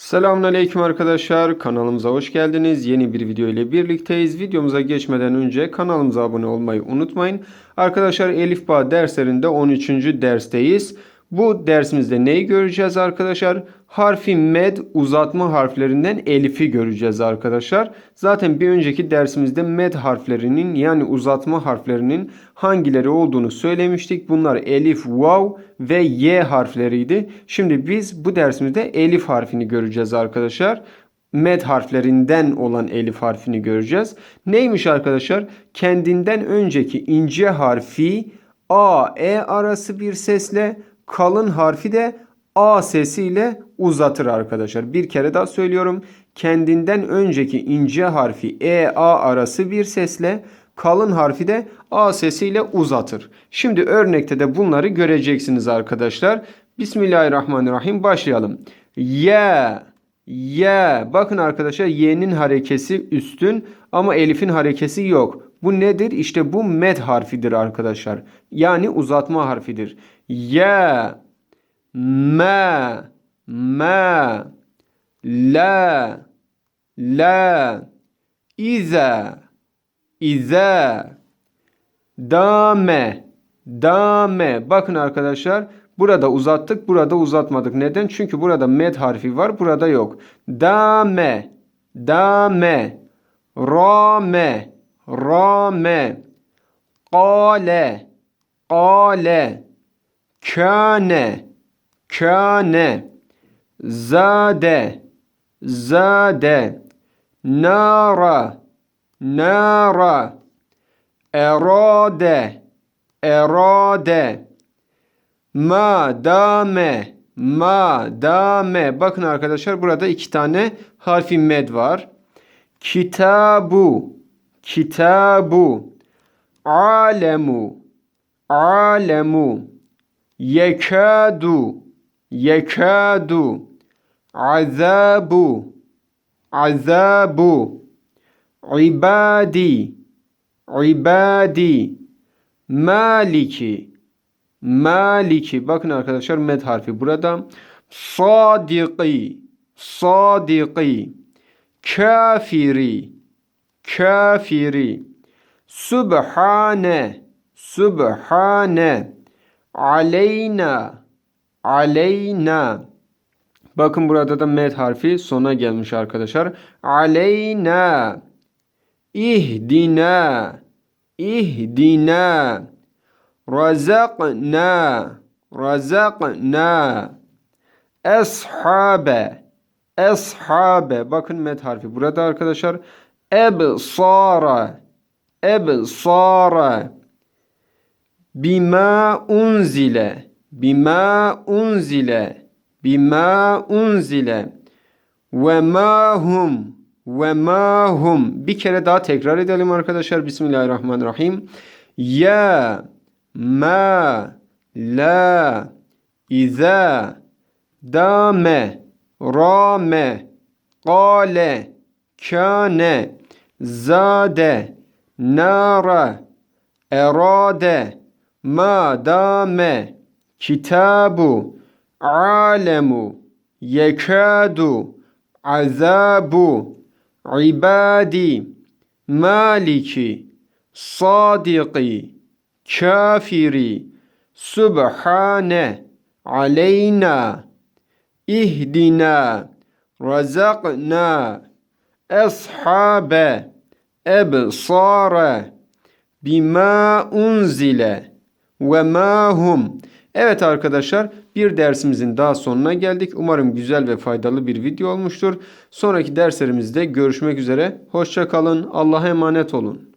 Selamünaleyküm arkadaşlar. Kanalımıza hoş geldiniz. Yeni bir video ile birlikteyiz. Videomuza geçmeden önce kanalımıza abone olmayı unutmayın. Arkadaşlar Elif Bağ derslerinde 13. dersteyiz. Bu dersimizde neyi göreceğiz arkadaşlar? Harfi med uzatma harflerinden Elif'i göreceğiz arkadaşlar. Zaten bir önceki dersimizde med harflerinin yani uzatma harflerinin hangileri olduğunu söylemiştik. Bunlar Elif, Vav ve Y harfleriydi. Şimdi biz bu dersimizde Elif harfini göreceğiz arkadaşlar med harflerinden olan elif harfini göreceğiz. Neymiş arkadaşlar? Kendinden önceki ince harfi A, E arası bir sesle kalın harfi de A sesiyle uzatır arkadaşlar. Bir kere daha söylüyorum. Kendinden önceki ince harfi E, A arası bir sesle kalın harfi de A sesiyle uzatır. Şimdi örnekte de bunları göreceksiniz arkadaşlar. Bismillahirrahmanirrahim başlayalım. Ya, ya. Bakın arkadaşlar y'nin harekesi üstün ama elifin harekesi yok. Bu nedir? İşte bu med harfidir arkadaşlar. Yani uzatma harfidir. Ya, ma, ma, la, la, iza, iza, dame, dame. Bakın arkadaşlar burada uzattık, burada uzatmadık. Neden? Çünkü burada med harfi var, burada yok. Dame, dame, rame, rame, qale, qale, kâne, kâne, zade, zade, nara, nara, erade, erade, ma, dame, ma, dame. Bakın arkadaşlar burada iki tane harfi med var. Kitabu, kitabu, alemu, alemu, yekadu, yekadu, azabu, azabu, ibadi, ibadi, maliki, maliki. Bakın arkadaşlar med harfi burada. Sadiki, sadiki, kafiri, kafiri, subhane, subhane, aleyna, aleyna. Bakın burada da med harfi sona gelmiş arkadaşlar. Aleyna, ihdina, ihdina, razakna, razakna, eshabe, eshabe. Bakın med harfi burada arkadaşlar. Ebsara, ebsara, bima unzile, bima unzile, bima unzile, ve ma hum, ve ma hum. Bir kere daha tekrar edelim arkadaşlar. Bismillahirrahmanirrahim. Ya, ma, la, iza, dame, rame, qale, kâne, zade, nara, erade, ma dame, kitabu, alemu, yekadu, azabu, ibadi, maliki, sadiki, kafiri, subhane, aleyna, ihdina, razakna, eshabe, ebsara, bima unzile ve ma hum. Evet arkadaşlar bir dersimizin daha sonuna geldik. Umarım güzel ve faydalı bir video olmuştur. Sonraki derslerimizde görüşmek üzere. Hoşça kalın. Allah'a emanet olun.